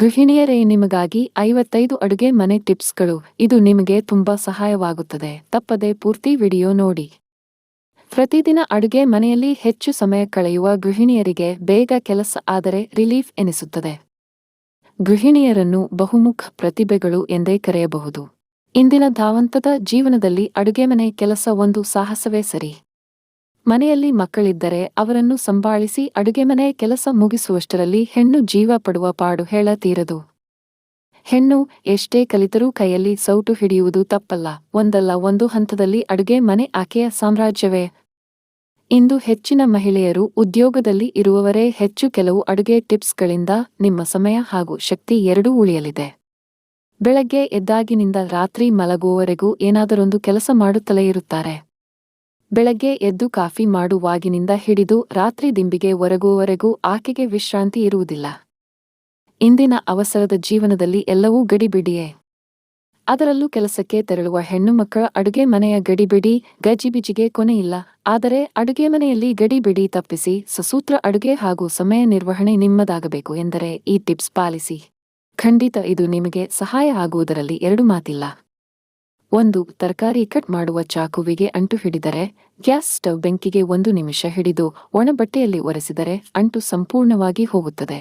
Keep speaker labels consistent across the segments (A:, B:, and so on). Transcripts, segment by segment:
A: ಗೃಹಿಣಿಯರೇ, ನಿಮಗಾಗಿ ಐವತ್ತೈದು ಅಡುಗೆ ಮನೆ ಟಿಪ್ಸ್ಗಳು. ಇದು ನಿಮಗೆ ತುಂಬಾ ಸಹಾಯವಾಗುತ್ತದೆ. ತಪ್ಪದೆ ಪೂರ್ತಿ ವಿಡಿಯೋ ನೋಡಿ. ಪ್ರತಿದಿನ ಅಡುಗೆ ಮನೆಯಲ್ಲಿ ಹೆಚ್ಚು ಸಮಯ ಕಳೆಯುವ ಗೃಹಿಣಿಯರಿಗೆ ಬೇಗ ಕೆಲಸ ಆದರೆ ರಿಲೀಫ್ ಎನಿಸುತ್ತದೆ. ಗೃಹಿಣಿಯರನ್ನು ಬಹುಮುಖ ಪ್ರತಿಭೆಗಳು ಎಂದೇ ಕರೆಯಬಹುದು. ಇಂದಿನ ಧಾವಂತದ ಜೀವನದಲ್ಲಿ ಅಡುಗೆ ಮನೆ ಕೆಲಸ ಒಂದು ಸಾಹಸವೇ ಸರಿ. ಮನೆಯಲ್ಲಿ ಮಕ್ಕಳಿದ್ದರೆ ಅವರನ್ನು ಸಂಭಾಳಿಸಿ ಅಡುಗೆಮನೆ ಕೆಲಸ ಮುಗಿಸುವಷ್ಟರಲ್ಲಿ ಹೆಣ್ಣು ಜೀವ ಪಡುವ ಪಾಡು ಹೇಳತೀರದು ಹೆಣ್ಣು ಎಷ್ಟೇ ಕಲಿತರೂ ಕೈಯಲ್ಲಿ ಸೌಟು ಹಿಡಿಯುವುದು ತಪ್ಪಲ್ಲ. ಒಂದಲ್ಲ, ಒಂದು ಹಂತದಲ್ಲಿ ಅಡುಗೆ ಮನೆ ಆಕೆಯ ಸಾಮ್ರಾಜ್ಯವೇ. ಇಂದು ಹೆಚ್ಚಿನ ಮಹಿಳೆಯರು ಉದ್ಯೋಗದಲ್ಲಿ ಇರುವವರೇ ಹೆಚ್ಚು ಕೆಲವು ಅಡುಗೆ ಟಿಪ್ಸ್ಗಳಿಂದ ನಿಮ್ಮ ಸಮಯ ಹಾಗೂ ಶಕ್ತಿ ಎರಡೂ ಉಳಿಯಲಿದೆ. ಬೆಳಗ್ಗೆ ಎದ್ದಾಗಿನಿಂದ ರಾತ್ರಿ ಮಲಗುವವರೆಗೂ ಏನಾದರೊಂದು ಕೆಲಸ ಮಾಡುತ್ತಲೇ ಇರುತ್ತಾರೆ. ಬೆಳಗ್ಗೆ ಎದ್ದು ಕಾಫಿ ಮಾಡುವಾಗಿನಿಂದ ಹಿಡಿದು ರಾತ್ರಿ ದಿಂಬಿಗೆ ಒರಗುವವರೆಗೂ ಆಕೆಗೆ ವಿಶ್ರಾಂತಿ ಇರುವುದಿಲ್ಲ. ಇಂದಿನ ಅವಸರದ ಜೀವನದಲ್ಲಿ ಎಲ್ಲವೂ ಗಡಿಬಿಡಿಯೇ. ಅದರಲ್ಲೂ ಕೆಲಸಕ್ಕೆ ತೆರಳುವ ಹೆಣ್ಣು ಮಕ್ಕಳ ಅಡುಗೆ ಮನೆಯ ಗಡಿಬಿಡಿ ಗಜಿಬಿಜಿಗೆ ಕೊನೆಯಿಲ್ಲ ಆದರೆ ಅಡುಗೆ ಮನೆಯಲ್ಲಿ ಗಡಿಬಿಡಿ ತಪ್ಪಿಸಿ ಸಸೂತ್ರ ಅಡುಗೆ ಹಾಗೂ ಸಮಯ ನಿರ್ವಹಣೆ ನಿಮ್ಮದಾಗಬೇಕು ಎಂದರೆ ಈ ಟಿಪ್ಸ್ ಪಾಲಿಸಿ. ಖಂಡಿತ ಇದು ನಿಮಗೆ ಸಹಾಯ ಆಗುವುದರಲ್ಲಿ ಎರಡು ಮಾತಿಲ್ಲ. ಒಂದು ತರಕಾರಿ ಕಟ್ ಮಾಡುವ ಚಾಕುವಿಗೆ ಅಂಟು ಹಿಡಿದರೆ, ಗ್ಯಾಸ್ ಸ್ಟವ್ ಬೆಂಕಿಗೆ ಒಂದು ನಿಮಿಷ ಹಿಡಿದು ಒಣ ಬಟ್ಟೆಯಲ್ಲಿ ಒರೆಸಿದರೆ ಅಂಟು ಸಂಪೂರ್ಣವಾಗಿ ಹೋಗುತ್ತದೆ.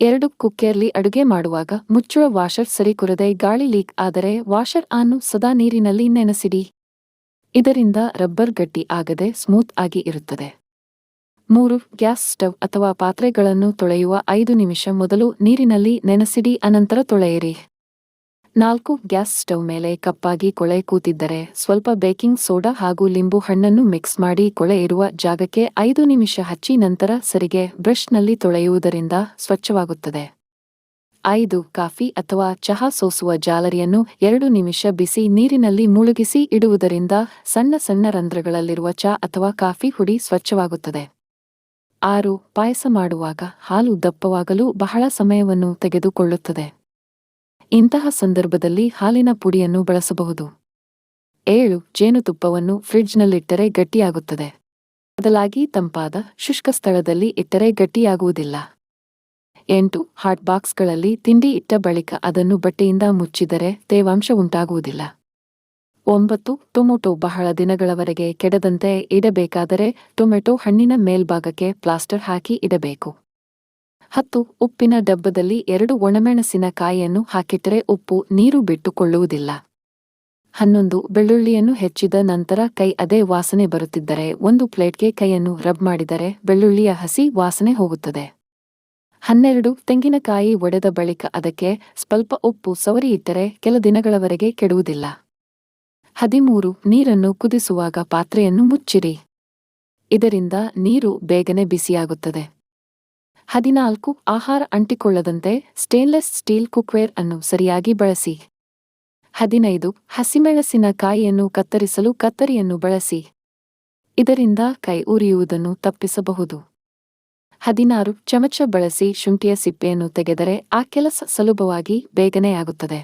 A: ಎರಡು ಕುಕ್ಕರ್ಲಿ ಅಡುಗೆ ಮಾಡುವಾಗ ಮುಚ್ಚುವ ವಾಷರ್ ಸರಿ ಕುರದೆ ಗಾಳಿ ಲೀಕ್ ಆದರೆ ವಾಷರ್ ಆನ್ನು ಸದಾ ನೀರಿನಲ್ಲಿ ನೆನೆಸಿಡಿ. ಇದರಿಂದ ರಬ್ಬರ್ ಗಟ್ಟಿ ಆಗದೆ ಸ್ಮೂತ್ ಆಗಿ ಇರುತ್ತದೆ. ಮೂರು, ಗ್ಯಾಸ್ ಸ್ಟವ್ ಅಥವಾ ಪಾತ್ರೆಗಳನ್ನು ತೊಳೆಯುವ ಐದು ನಿಮಿಷ ಮೊದಲು ನೀರಿನಲ್ಲಿ ನೆನೆಸಿಡಿ, ಅನಂತರ ತೊಳೆಯಿರಿ. ನಾಲ್ಕು ಗ್ಯಾಸ್ ಸ್ಟವ್ ಮೇಲೆ ಕಪ್ಪಾಗಿ ಕೊಳೆ ಕೂತಿದ್ದರೆ ಸ್ವಲ್ಪ ಬೇಕಿಂಗ್ ಸೋಡಾ ಹಾಗೂ ಲಿಂಬು ಹಣ್ಣನ್ನು ಮಿಕ್ಸ್ ಮಾಡಿ ಕೊಳೆ ಇರುವ ಜಾಗಕ್ಕೆ ಐದು ನಿಮಿಷ ಹಚ್ಚಿ ನಂತರ ಸರಿಗೆ ಬ್ರಷ್ನಲ್ಲಿ ತೊಳೆಯುವುದರಿಂದ ಸ್ವಚ್ಛವಾಗುತ್ತದೆ. ಐದು, ಕಾಫಿ ಅಥವಾ ಚಹಾ ಸೋಸುವ ಜಾಲರಿಯನ್ನು ಎರಡು ನಿಮಿಷ ಬಿಸಿ ನೀರಿನಲ್ಲಿ ಮುಳುಗಿಸಿ ಇಡುವುದರಿಂದ ಸಣ್ಣ ಸಣ್ಣ ರಂಧ್ರಗಳಲ್ಲಿರುವ ಚಾ ಅಥವಾ ಕಾಫಿ ಹುಡಿ ಸ್ವಚ್ಛವಾಗುತ್ತದೆ. ಆರು, ಪಾಯಸ ಮಾಡುವಾಗ ಹಾಲು ದಪ್ಪವಾಗಲು ಬಹಳ ಸಮಯವನ್ನು ತೆಗೆದುಕೊಳ್ಳುತ್ತದೆ. ಇಂತಹ ಸಂದರ್ಭದಲ್ಲಿ ಹಾಲಿನ ಪುಡಿಯನ್ನು ಬಳಸಬಹುದು. ಏಳು, ಜೇನುತುಪ್ಪವನ್ನು ಫ್ರಿಡ್ಜ್ನಲ್ಲಿಟ್ಟರೆ ಗಟ್ಟಿಯಾಗುತ್ತದೆ. ಬದಲಾಗಿ ತಂಪಾದ, ಶುಷ್ಕ ಸ್ಥಳದಲ್ಲಿ ಇಟ್ಟರೆ ಗಟ್ಟಿಯಾಗುವುದಿಲ್ಲ. ಎಂಟು, ಹಾಟ್ ಬಾಕ್ಸ್ಗಳಲ್ಲಿ ತಿಂಡಿ ಇಟ್ಟ ಬಳಿಕ ಅದನ್ನು ಬಟ್ಟೆಯಿಂದ ಮುಚ್ಚಿದರೆ ತೇವಾಂಶ ಉಂಟಾಗುವುದಿಲ್ಲ. ಒಂಬತ್ತು, ಟೊಮೊಟೊ ಬಹಳ ದಿನಗಳವರೆಗೆ ಕೆಡದಂತೆ ಇಡಬೇಕಾದರೆ ಟೊಮೆಟೊ ಹಣ್ಣಿನ ಮೇಲ್ಭಾಗಕ್ಕೆ ಪ್ಲಾಸ್ಟರ್ ಹಾಕಿ ಇಡಬೇಕು. ಹತ್ತು, ಉಪ್ಪಿನ ಡಬ್ಬದಲ್ಲಿ ಎರಡು ಒಣಮೆಣಸಿನ ಕಾಯಿಯನ್ನು ಹಾಕಿಟ್ಟರೆ ಉಪ್ಪು ನೀರು ಬಿಟ್ಟುಕೊಳ್ಳುವುದಿಲ್ಲ. ಹನ್ನೊಂದು, ಬೆಳ್ಳುಳ್ಳಿಯನ್ನು ಹೆಚ್ಚಿದ ನಂತರ ಕೈ ಅದೇ ವಾಸನೆ ಬರುತ್ತಿದ್ದರೆ ಒಂದು ಪ್ಲೇಟ್ಗೆ ಕೈಯನ್ನು ರಬ್ ಮಾಡಿದರೆ ಬೆಳ್ಳುಳ್ಳಿಯ ಹಸಿ ವಾಸನೆ ಹೋಗುತ್ತದೆ. ಹನ್ನೆರಡು, ತೆಂಗಿನಕಾಯಿ ಒಡೆದ ಬಳಿಕ ಅದಕ್ಕೆ ಸ್ವಲ್ಪ ಉಪ್ಪು ಸವರಿ ಇಟ್ಟರೆ ಕೆಲ ದಿನಗಳವರೆಗೆ ಕೆಡುವುದಿಲ್ಲ. ಹದಿಮೂರು, ನೀರನ್ನು ಕುದಿಸುವಾಗ ಪಾತ್ರೆಯನ್ನು ಮುಚ್ಚಿರಿ. ಇದರಿಂದ ನೀರು ಬೇಗನೆ ಬಿಸಿಯಾಗುತ್ತದೆ. ಹದಿನಾಲ್ಕು ಆಹಾರ ಅಂಟಿಕೊಳ್ಳದಂತೆ ಸ್ಟೇನ್ಲೆಸ್ ಸ್ಟೀಲ್ ಕುಕ್ವೇರ್ ಅನ್ನು ಸರಿಯಾಗಿ ಬಳಸಿ. ಹದಿನೈದು ಹಸಿಮೆಣಸಿನ ಕಾಯಿಯನ್ನು ಕತ್ತರಿಸಲು ಕತ್ತರಿಯನ್ನು ಬಳಸಿ. ಇದರಿಂದ ಕೈ ಉರಿಯುವುದನ್ನು ತಪ್ಪಿಸಬಹುದು. ಹದಿನಾರು ಚಮಚ ಬಳಸಿ ಶುಂಠಿಯ ಸಿಪ್ಪೆಯನ್ನು ತೆಗೆದರೆ ಆ ಕೆಲಸ ಸುಲಭವಾಗಿ ಬೇಗನೆ ಆಗುತ್ತದೆ.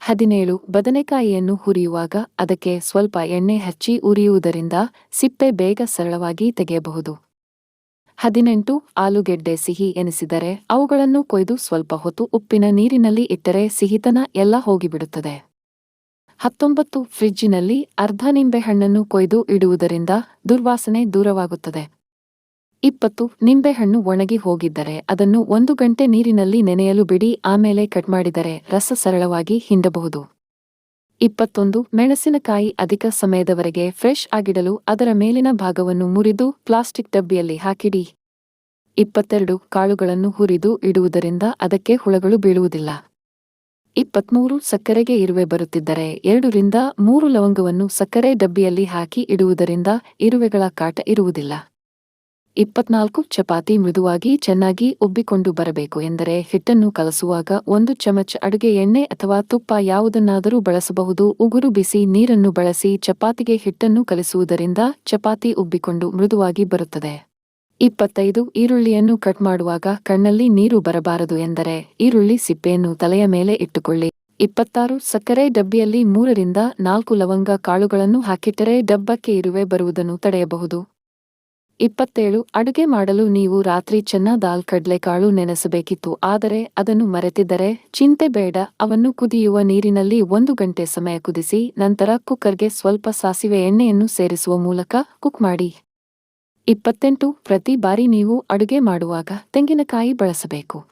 A: ಹದಿನೇಳು ಬದನೆಕಾಯಿಯನ್ನು ಹುರಿಯುವಾಗ ಅದಕ್ಕೆ ಸ್ವಲ್ಪ ಎಣ್ಣೆ ಹಚ್ಚಿ ಉರಿಯುವುದರಿಂದ ಸಿಪ್ಪೆ ಬೇಗ ಸರಳವಾಗಿ ತೆಗೆಯಬಹುದು. ಹದಿನೆಂಟು ಆಲೂಗೆಡ್ಡೆ ಸಿಹಿ ಎನಿಸಿದರೆ ಅವುಗಳನ್ನು ಕೊಯ್ದು ಸ್ವಲ್ಪ ಹೊತ್ತು ಉಪ್ಪಿನ ನೀರಿನಲ್ಲಿ ಇಟ್ಟರೆ ಸಿಹಿತನ ಎಲ್ಲ ಹೋಗಿಬಿಡುತ್ತದೆ. ಹತ್ತೊಂಬತ್ತು ಫ್ರಿಜ್ಜಿನಲ್ಲಿ ಅರ್ಧ ನಿಂಬೆಹಣ್ಣನ್ನು ಕೊಯ್ದು ಇಡುವುದರಿಂದ ದುರ್ವಾಸನೆ ದೂರವಾಗುತ್ತದೆ. ಇಪ್ಪತ್ತು ನಿಂಬೆಹಣ್ಣು ಒಣಗಿ ಹೋಗಿದ್ದರೆ ಅದನ್ನು ಒಂದು ಗಂಟೆ ನೀರಿನಲ್ಲಿ ನೆನೆಯಲು ಬಿಡಿ, ಆಮೇಲೆ ಕಟ್ ಮಾಡಿದರೆ ರಸ ಸರಳವಾಗಿ ಹಿಂಡಬಹುದು. ಇಪ್ಪತ್ತೊಂದು, ಮೆಣಸಿನಕಾಯಿ ಅಧಿಕ ಸಮಯದವರೆಗೆ ಫ್ರೆಶ್ ಆಗಿಡಲು ಅದರ ಮೇಲಿನ ಭಾಗವನ್ನು ಮುರಿದು ಪ್ಲಾಸ್ಟಿಕ್ ಡಬ್ಬಿಯಲ್ಲಿ ಹಾಕಿಡಿ. ಇಪ್ಪತ್ತೆರಡು, ಕಾಳುಗಳನ್ನು ಹುರಿದು ಇಡುವುದರಿಂದ ಅದಕ್ಕೆ ಹುಳಗಳು ಬೀಳುವುದಿಲ್ಲ. ಇಪ್ಪತ್ಮೂರು, ಸಕ್ಕರೆಗೆ ಇರುವೆ ಬರುತ್ತಿದ್ದರೆ ಎರಡರಿಂದ ಮೂರು ಲವಂಗವನ್ನು ಸಕ್ಕರೆ ಡಬ್ಬಿಯಲ್ಲಿ ಹಾಕಿ ಇಡುವುದರಿಂದ ಇರುವೆಗಳ ಕಾಟ ಇರುವುದಿಲ್ಲ. ಇಪ್ಪತ್ನಾಲ್ಕು ಚಪಾತಿ ಮೃದುವಾಗಿ ಚೆನ್ನಾಗಿ ಉಬ್ಬಿಕೊಂಡು ಬರಬೇಕು ಎಂದರೆ ಹಿಟ್ಟನ್ನು ಕಲಸುವಾಗ ಒಂದು ಚಮಚ ಅಡುಗೆ ಎಣ್ಣೆ ಅಥವಾ ತುಪ್ಪ ಯಾವುದನ್ನಾದರೂ ಬಳಸಬಹುದು. ಉಗುರು ಬಿಸಿ ನೀರನ್ನು ಬಳಸಿ ಚಪಾತಿಗೆ ಹಿಟ್ಟನ್ನು ಕಲಿಸುವುದರಿಂದ ಚಪಾತಿ ಉಬ್ಬಿಕೊಂಡು ಮೃದುವಾಗಿ ಬರುತ್ತದೆ. ಇಪ್ಪತ್ತೈದು ಈರುಳ್ಳಿಯನ್ನು ಕಟ್ ಮಾಡುವಾಗ ಕಣ್ಣಲ್ಲಿ ನೀರು ಬರಬಾರದು ಎಂದರೆ ಈರುಳ್ಳಿ ಸಿಪ್ಪೆಯನ್ನು ತಲೆಯ ಮೇಲೆ ಇಟ್ಟುಕೊಳ್ಳಿ. ಇಪ್ಪತ್ತಾರು ಸಕ್ಕರೆ ಡಬ್ಬಿಯಲ್ಲಿ ಮೂರರಿಂದ ನಾಲ್ಕು ಲವಂಗ ಕಾಳುಗಳನ್ನು ಹಾಕಿಟ್ಟರೆ ಡಬ್ಬಕ್ಕೆ ಇರುವೆ ಬರುವುದನ್ನು ತಡೆಯಬಹುದು. ಇಪ್ಪತ್ತೇಳು, ಅಡುಗೆ ಮಾಡಲು ನೀವು ರಾತ್ರಿ ಚೆನ್ನ ದಾಲ್ ಕಡ್ಲೆಕಾಳು ನೆನೆಸಬೇಕಿತ್ತು, ಆದರೆ ಅದನ್ನು ಮರೆತಿದ್ದರೆ ಚಿಂತೆ ಬೇಡ, ಅವನ್ನು ಕುದಿಯುವ ನೀರಿನಲ್ಲಿ ಒಂದು ಗಂಟೆ ಸಮಯ ಕುದಿಸಿ, ನಂತರ ಕುಕ್ಕರ್ಗೆ ಸ್ವಲ್ಪ ಸಾಸಿವೆ ಎಣ್ಣೆಯನ್ನು ಸೇರಿಸುವ ಮೂಲಕ ಕುಕ್ ಮಾಡಿ. ಇಪ್ಪತ್ತೆಂಟು, ಪ್ರತಿ ಬಾರಿ ನೀವು ಅಡುಗೆ ಮಾಡುವಾಗ ತೆಂಗಿನಕಾಯಿ ಬಳಸಬೇಕು.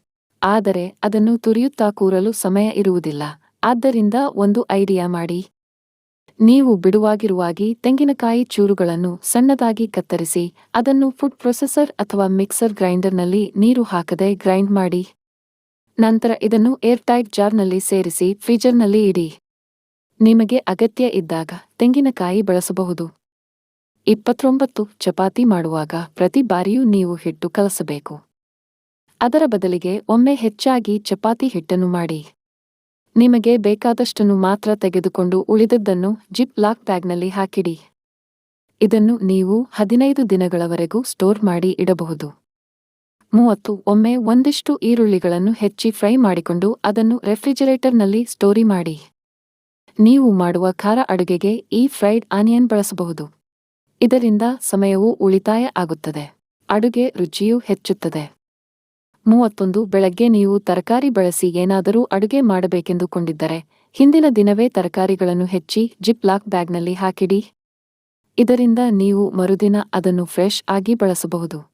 A: ಆದರೆ ಅದನ್ನು ತುರಿಯುತ್ತಾ ಕೂರಲು ಸಮಯ ಇರುವುದಿಲ್ಲ. ಆದ್ದರಿಂದ ಒಂದು ಐಡಿಯಾ ಮಾಡಿ. ನೀವು ಬಿಡುವಾಗಿರುವಾಗಿ ತೆಂಗಿನಕಾಯಿ ಚೂರುಗಳನ್ನು ಸಣ್ಣದಾಗಿ ಕತ್ತರಿಸಿ, ಅದನ್ನು ಫುಡ್ ಪ್ರೊಸೆಸರ್ ಅಥವಾ ಮಿಕ್ಸರ್ ಗ್ರೈಂಡರ್ನಲ್ಲಿ ನೀರು ಹಾಕದೆ ಗ್ರೈಂಡ್ ಮಾಡಿ. ನಂತರ ಇದನ್ನು ಏರ್ಟೈಟ್ ಜಾರ್ನಲ್ಲಿ ಸೇರಿಸಿ ಫ್ರೀಜರ್ನಲ್ಲಿ ಇಡಿ. ನಿಮಗೆ ಅಗತ್ಯ ಇದ್ದಾಗ ತೆಂಗಿನಕಾಯಿ ಬಳಸಬಹುದು. ಇಪ್ಪತ್ತೊಂಬತ್ತು ಚಪಾತಿ ಮಾಡುವಾಗ ಪ್ರತಿ ಬಾರಿಯೂ ನೀವು ಹಿಟ್ಟು ಕಲಸಬೇಕು. ಅದರ ಬದಲಿಗೆ ಒಮ್ಮೆ ಹೆಚ್ಚಾಗಿ ಚಪಾತಿ ಹಿಟ್ಟನ್ನು ಮಾಡಿ. ನಿಮಗೆ ಬೇಕಾದಷ್ಟನ್ನು ಮಾತ್ರ ತೆಗೆದುಕೊಂಡು ಉಳಿದದ್ದನ್ನು ಜಿಪ್ ಲಾಕ್ ಬ್ಯಾಗ್ನಲ್ಲಿ ಹಾಕಿಡಿ. ಇದನ್ನು ನೀವು ಹದಿನೈದು ದಿನಗಳವರೆಗೂ ಸ್ಟೋರ್ ಮಾಡಿ ಇಡಬಹುದು. ಮೂವತ್ತು, ಒಮ್ಮೆ ಒಂದಿಷ್ಟು ಈರುಳ್ಳಿಗಳನ್ನು ಹೆಚ್ಚಿ ಫ್ರೈ ಮಾಡಿಕೊಂಡು ಅದನ್ನು ರೆಫ್ರಿಜರೇಟರ್ನಲ್ಲಿ ಸ್ಟೋರಿ ಮಾಡಿ. ನೀವು ಮಾಡುವ ಖಾರ ಅಡುಗೆಗೆ ಈ ಫ್ರೈಡ್ ಆನಿಯನ್ ಬಳಸಬಹುದು. ಇದರಿಂದ ಸಮಯವೂ ಉಳಿತಾಯ ಆಗುತ್ತದೆ. ಅಡುಗೆ ರುಚಿಯೂ ಹೆಚ್ಚುತ್ತದೆ. ಮೂವತ್ತೊಂದು, ಬೆಳಗ್ಗೆ ನೀವು ತರಕಾರಿ ಬಳಸಿ ಏನಾದರೂ ಅಡುಗೆ ಮಾಡಬೇಕೆಂದುಕೊಂಡಿದ್ದರೆ, ಹಿಂದಿನ ದಿನವೇ ತರಕಾರಿಗಳನ್ನು ಹೆಚ್ಚಿ ಜಿಪ್ ಲಾಕ್ ಬ್ಯಾಗ್ನಲ್ಲಿ ಹಾಕಿಡಿ. ಇದರಿಂದ ನೀವು ಮರುದಿನ ಅದನ್ನು ಫ್ರೆಶ್ ಆಗಿ ಬಳಸಬಹುದು.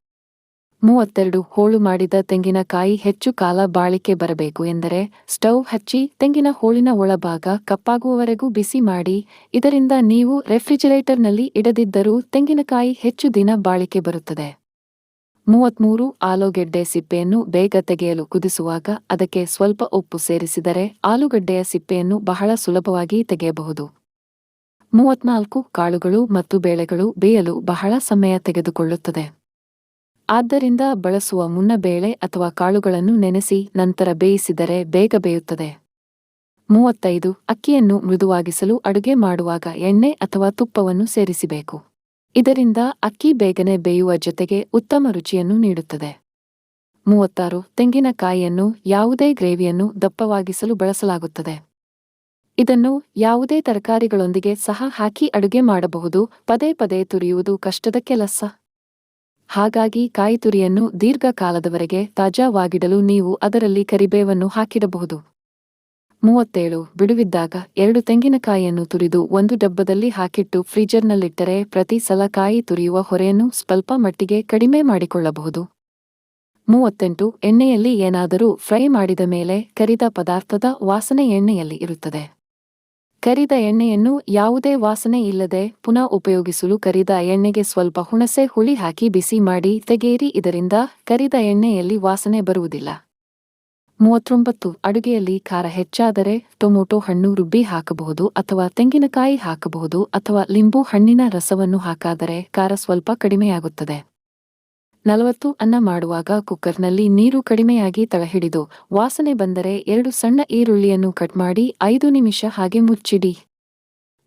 A: ಮೂವತ್ತೆರಡು, ಹೋಳು ಮಾಡಿದ ತೆಂಗಿನಕಾಯಿ ಹೆಚ್ಚು ಕಾಲ ಬಾಳಿಕೆ ಬರಬೇಕು ಎಂದರೆ, ಸ್ಟವ್ ಹಚ್ಚಿ ತೆಂಗಿನ ಹೋಳಿನ ಒಳಭಾಗ ಕಪ್ಪಾಗುವವರೆಗೂ ಬಿಸಿ ಮಾಡಿ, ಇದರಿಂದ ನೀವು ರೆಫ್ರಿಜರೇಟರ್ನಲ್ಲಿ ಇಡದಿದ್ದರೂ ತೆಂಗಿನಕಾಯಿ ಹೆಚ್ಚು ದಿನ ಬಾಳಿಕೆ ಬರುತ್ತದೆ. ಮೂವತ್ಮೂರು ಆಲೂಗೆಡ್ಡೆ ಸಿಪ್ಪೆಯನ್ನು ಬೇಗ ತೆಗೆಯಲು ಕುದಿಸುವಾಗ ಅದಕ್ಕೆ ಸ್ವಲ್ಪ ಉಪ್ಪು ಸೇರಿಸಿದರೆ ಆಲೂಗಡ್ಡೆಯ ಸಿಪ್ಪೆಯನ್ನು ಬಹಳ ಸುಲಭವಾಗಿ ತೆಗೆಯಬಹುದು. ಮೂವತ್ನಾಲ್ಕು ಕಾಳುಗಳು ಮತ್ತು ಬೇಳೆಗಳು ಬೇಯಲು ಬಹಳ ಸಮಯ ತೆಗೆದುಕೊಳ್ಳುತ್ತದೆ. ಆದ್ದರಿಂದ ಬಳಸುವ ಮುನ್ನ ಬೇಳೆ ಅಥವಾ ಕಾಳುಗಳನ್ನು ನೆನೆಸಿ ನಂತರ ಬೇಯಿಸಿದರೆ ಬೇಗ ಬೇಯುತ್ತದೆ. ಮೂವತ್ತೈದು ಅಕ್ಕಿಯನ್ನು ಮೃದುವಾಗಿಸಲು ಅಡುಗೆ ಮಾಡುವಾಗ ಎಣ್ಣೆ ಅಥವಾ ತುಪ್ಪವನ್ನು ಸೇರಿಸಬೇಕು. ಇದರಿಂದ ಅಕ್ಕಿ ಬೇಗನೆ ಬೇಯುವ ಜೊತೆಗೆ ಉತ್ತಮ ರುಚಿಯನ್ನು ನೀಡುತ್ತದೆ. ಮೂವತ್ತಾರು, ತೆಂಗಿನಕಾಯಿಯನ್ನು ಯಾವುದೇ ಗ್ರೇವಿಯನ್ನು ದಪ್ಪವಾಗಿಸಲು ಬಳಸಲಾಗುತ್ತದೆ. ಇದನ್ನು ಯಾವುದೇ ತರಕಾರಿಗಳೊಂದಿಗೆ ಸಹ ಹಾಕಿ ಅಡುಗೆ ಮಾಡಬಹುದು, ಪದೇ ಪದೇ ತುರಿಯುವುದು ಕಷ್ಟದ ಕೆಲಸ ಹಾಗಾಗಿ ಕಾಯಿ ತುರಿಯನ್ನು ದೀರ್ಘಕಾಲದವರೆಗೆ ತಾಜಾವಾಗಿಡಲು ನೀವು ಅದರಲ್ಲಿ ಕರಿಬೇವನ್ನು ಹಾಕಿಡಬಹುದು. ಮೂವತ್ತೇಳು, ಬಿಡುವಿದ್ದಾಗ ಎರಡು ತೆಂಗಿನಕಾಯಿಯನ್ನು ತುರಿದು ಒಂದು ಡಬ್ಬದಲ್ಲಿ ಹಾಕಿಟ್ಟು ಫ್ರೀಜರ್ನಲ್ಲಿಟ್ಟರೆ ಪ್ರತಿ ಸಲ ಕಾಯಿ ತುರಿಯುವ ಹೊರೆಯನ್ನು ಸ್ವಲ್ಪ ಮಟ್ಟಿಗೆ ಕಡಿಮೆ ಮಾಡಿಕೊಳ್ಳಬಹುದು. ಮೂವತ್ತೆಂಟು, ಎಣ್ಣೆಯಲ್ಲಿ ಏನಾದರೂ ಫ್ರೈ ಮಾಡಿದ ಮೇಲೆ ಕರಿದ ಪದಾರ್ಥದ ವಾಸನೆ ಎಣ್ಣೆಯಲ್ಲಿ ಇರುತ್ತದೆ. ಕರಿದ ಎಣ್ಣೆಯನ್ನು ಯಾವುದೇ ವಾಸನೆ ಇಲ್ಲದೆ ಪುನಃ ಉಪಯೋಗಿಸಲು ಕರಿದ ಎಣ್ಣೆಗೆ ಸ್ವಲ್ಪ ಹುಣಸೆ ಹುಳಿ ಹಾಕಿ ಬಿಸಿ ಮಾಡಿ ತೆಗೆಯಿರಿ, ಇದರಿಂದ ಕರಿದ ಎಣ್ಣೆಯಲ್ಲಿ ವಾಸನೆ ಬರುವುದಿಲ್ಲ. ಮೂವತ್ತೊಂಬತ್ತು ಅಡುಗೆಯಲ್ಲಿ ಖಾರ ಹೆಚ್ಚಾದರೆ ಟೊಮೊಟೊ ಹಣ್ಣು ರುಬ್ಬಿ ಹಾಕಬಹುದು ಅಥವಾ ತೆಂಗಿನಕಾಯಿ ಹಾಕಬಹುದು ಅಥವಾ ಲಿಂಬು ಹಣ್ಣಿನ ರಸವನ್ನು ಹಾಕಾದರೆ ಖಾರ ಸ್ವಲ್ಪ ಕಡಿಮೆಯಾಗುತ್ತದೆ. ನಲವತ್ತು ಅನ್ನ ಮಾಡುವಾಗ ಕುಕ್ಕರ್ನಲ್ಲಿ ನೀರು ಕಡಿಮೆಯಾಗಿ ತಳಹಿಡಿದು ವಾಸನೆ ಬಂದರೆ ಎರಡು ಸಣ್ಣ ಈರುಳ್ಳಿಯನ್ನು ಕಟ್ ಮಾಡಿ ಐದು ನಿಮಿಷ ಹಾಗೆ ಮುಚ್ಚಿಡಿ.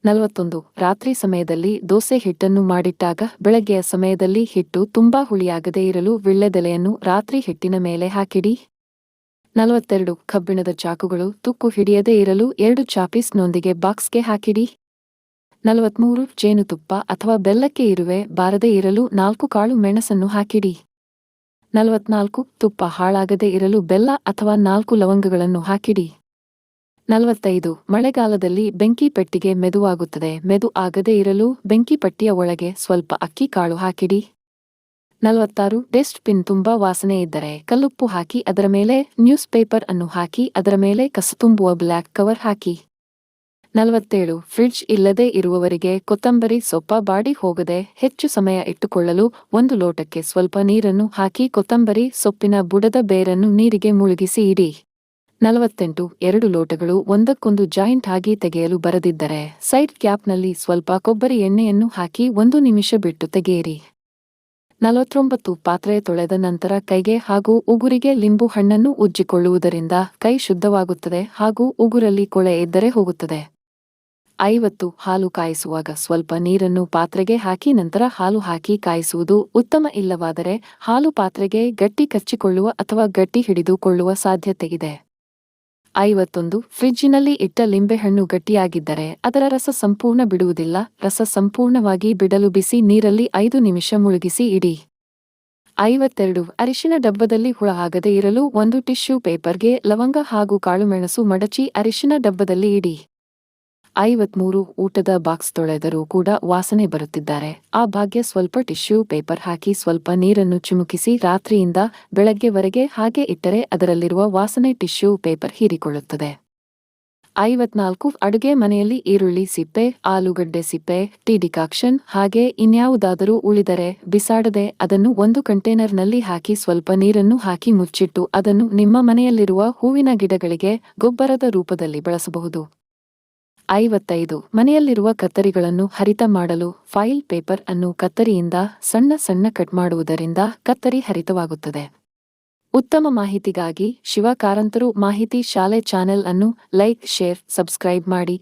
A: ನಲವತ್ತೊಂದು ರಾತ್ರಿ ಸಮಯದಲ್ಲಿ ದೋಸೆ ಹಿಟ್ಟನ್ನು ಮಾಡಿಟ್ಟಾಗ ಬೆಳಗ್ಗೆಯ ಸಮಯದಲ್ಲಿ ಹಿಟ್ಟು ತುಂಬಾ ಹುಳಿಯಾಗದೇ ಇರಲು ವಿಳ್ಳೆದೆಲೆಯನ್ನು ರಾತ್ರಿ ಹಿಟ್ಟಿನ ಮೇಲೆ ಹಾಕಿಡಿ. ನಲವತ್ತೆರಡು ಕಬ್ಬಿಣದ ಚಾಕುಗಳು ತುಕ್ಕು ಹಿಡಿಯದೇ ಇರಲು ಎರಡು ಚಾಪೀಸ್ನೊಂದಿಗೆ ಬಾಕ್ಸ್ಗೆ ಹಾಕಿಡಿ. ನಲವತ್ಮೂರು ಜೇನುತುಪ್ಪ ಅಥವಾ ಬೆಲ್ಲಕ್ಕೆ ಇರುವೆ ಬಾರದೇ ಇರಲು ನಾಲ್ಕು ಕಾಳು ಮೆಣಸನ್ನು ಹಾಕಿಡಿ. ನಲವತ್ನಾಲ್ಕು ತುಪ್ಪ ಹಾಳಾಗದೇ ಇರಲು ಬೆಲ್ಲ ಅಥವಾ ನಾಲ್ಕು ಲವಂಗಗಳನ್ನು ಹಾಕಿಡಿ. ನಲವತ್ತೈದು ಮಳೆಗಾಲದಲ್ಲಿ ಬೆಂಕಿ ಪೆಟ್ಟಿಗೆ ಮೆದುವಾಗುತ್ತದೆ. ಮೆದು ಆಗದೇ ಇರಲು ಬೆಂಕಿ ಪಟ್ಟಿಯ ಒಳಗೆ ಸ್ವಲ್ಪ ಅಕ್ಕಿ ಕಾಳು ಹಾಕಿಡಿ. ನಲವತ್ತಾರು, ಡೆಸ್ಟ್ ಪಿನ್ ತುಂಬಾ ವಾಸನೆ ಇದ್ದರೆ ಕಲ್ಲುಪ್ಪು ಹಾಕಿ ಅದರ ಮೇಲೆ ನ್ಯೂಸ್ ಪೇಪರ್ ಅನ್ನು ಹಾಕಿ ಅದರ ಮೇಲೆ ಕಸ ತುಂಬುವ ಬ್ಲ್ಯಾಕ್ ಕವರ್ ಹಾಕಿ. ನಲವತ್ತೇಳು, ಫ್ರಿಡ್ಜ್ ಇಲ್ಲದೆ ಇರುವವರಿಗೆ ಕೊತ್ತಂಬರಿ ಸೊಪ್ಪ ಬಾಡಿ ಹೋಗದೆ ಹೆಚ್ಚು ಸಮಯ ಇಟ್ಟುಕೊಳ್ಳಲು ಒಂದು ಲೋಟಕ್ಕೆ ಸ್ವಲ್ಪ ನೀರನ್ನು ಹಾಕಿ ಕೊತ್ತಂಬರಿ ಸೊಪ್ಪಿನ ಬುಡದ ಬೇರನ್ನು ನೀರಿಗೆ ಮುಳುಗಿಸಿ ಇಡಿ. ನಲವತ್ತೆಂಟು, ಎರಡು ಲೋಟಗಳು ಒಂದಕ್ಕೊಂದು ಜಾಯಿಂಟ್ ಆಗಿ ತೆಗೆಯಲು ಬರದಿದ್ದರೆ ಸೈಡ್ ಕ್ಯಾಪ್ನಲ್ಲಿ ಸ್ವಲ್ಪ ಕೊಬ್ಬರಿ ಎಣ್ಣೆಯನ್ನು ಹಾಕಿ ಒಂದು ನಿಮಿಷ ಬಿಟ್ಟು ತೆಗೆಯಿರಿ. ನಲವತ್ತೊಂಬತ್ತು ಪಾತ್ರೆ ತೊಳೆದ ನಂತರ ಕೈಗೆ ಹಾಗೂ ಉಗುರಿಗೆ ಲಿಂಬು ಹಣ್ಣನ್ನು ಉಜ್ಜಿಕೊಳ್ಳುವುದರಿಂದ ಕೈ ಶುದ್ಧವಾಗುತ್ತದೆ ಹಾಗೂ ಉಗುರಲ್ಲಿ ಕೊಳೆ ಇದ್ದರೆ ಹೋಗುತ್ತದೆ. ಐವತ್ತು, ಹಾಲು ಕಾಯಿಸುವಾಗ ಸ್ವಲ್ಪ ನೀರನ್ನು ಪಾತ್ರೆಗೆ ಹಾಕಿ ನಂತರ ಹಾಲು ಹಾಕಿ ಕಾಯಿಸುವುದು ಉತ್ತಮ ಇಲ್ಲವಾದರೆ ಹಾಲು ಪಾತ್ರೆಗೆ ಗಟ್ಟಿ ಕಚ್ಚಿಕೊಳ್ಳುವ ಅಥವಾ ಗಟ್ಟಿ ಹಿಡಿದುಕೊಳ್ಳುವ ಸಾಧ್ಯತೆಯಿದೆ. ಐವತ್ತೊಂದು. ಫ್ರಿಜ್ಜಿನಲ್ಲಿ ಇಟ್ಟ ಲಿಂಬೆಹಣ್ಣು ಗಟ್ಟಿಯಾಗಿದ್ದರೆ ಅದರ ರಸ ಸಂಪೂರ್ಣ ಬಿಡುವುದಿಲ್ಲ. ರಸ ಸಂಪೂರ್ಣವಾಗಿ ಬಿಡಲು ಬಿಸಿ ನೀರಲ್ಲಿ ಐದು ನಿಮಿಷ ಮುಳುಗಿಸಿ ಇಡಿ. ಐವತ್ತೆರಡು. ಅರಿಶಿನ ಡಬ್ಬದಲ್ಲಿ ಹುಳ ಆಗದೇ ಇರಲು ಒಂದು ಟಿಶ್ಯೂ ಪೇಪರ್ಗೆ ಲವಂಗ ಹಾಗೂ ಕಾಳುಮೆಣಸು ಮಡಚಿ ಅರಿಶಿನ ಡಬ್ಬದಲ್ಲಿ ಇಡಿ. ಐವತ್ಮೂರು ಊಟದ ಬಾಕ್ಸ್ ತೊಳೆದರೂ ಕೂಡ ವಾಸನೆ ಬರುತ್ತಿದ್ದಾರೆ. ಆ ಭಾಗ್ಯ ಸ್ವಲ್ಪ ಟಿಶ್ಯೂ ಪೇಪರ್ ಹಾಕಿ ಸ್ವಲ್ಪ ನೀರನ್ನು ಚಿಮುಕಿಸಿ ರಾತ್ರಿಯಿಂದ ಬೆಳಗ್ಗೆವರೆಗೆ ಹಾಗೆ ಇಟ್ಟರೆ ಅದರಲ್ಲಿರುವ ವಾಸನೆ ಟಿಶ್ಯೂ ಪೇಪರ್ ಹೀರಿಕೊಳ್ಳುತ್ತದೆ. ಐವತ್ನಾಲ್ಕು ಅಡುಗೆ ಮನೆಯಲ್ಲಿ ಈರುಳ್ಳಿ ಸಿಪ್ಪೆ, ಆಲೂಗಡ್ಡೆ ಸಿಪ್ಪೆ ಟೀ ಡಿಕಾಕ್ಷನ್ ಹಾಗೆ ಇನ್ಯಾವುದಾದರೂ ಉಳಿದರೆ ಬಿಸಾಡದೆ ಅದನ್ನು ಒಂದು ಕಂಟೇನರ್ನಲ್ಲಿ ಹಾಕಿ ಸ್ವಲ್ಪ ನೀರನ್ನು ಹಾಕಿ ಮುಚ್ಚಿಟ್ಟು ಅದನ್ನು ನಿಮ್ಮ ಮನೆಯಲ್ಲಿರುವ ಹೂವಿನ ಗಿಡಗಳಿಗೆ ಗೊಬ್ಬರದ ರೂಪದಲ್ಲಿ ಬಳಸಬಹುದು. ಐವತ್ತೈದು. ಮನೆಯಲ್ಲಿರುವ ಕತ್ತರಿಗಳನ್ನು ಹರಿತ ಮಾಡಲು ಫೈಲ್ ಪೇಪರ್ ಅನ್ನು ಕತ್ತರಿಯಿಂದ ಸಣ್ಣ ಸಣ್ಣ ಕಟ್ ಮಾಡುವುದರಿಂದ ಕತ್ತರಿ ಹರಿತವಾಗುತ್ತದೆ. ಉತ್ತಮ ಮಾಹಿತಿಗಾಗಿ ಶಿವಕಾರಂತರು ಮಾಹಿತಿ ಶಾಲೆ ಚಾನೆಲ್ ಅನ್ನು ಲೈಕ್, ಶೇರ್, ಸಬ್ಸ್ಕ್ರೈಬ್ ಮಾಡಿ.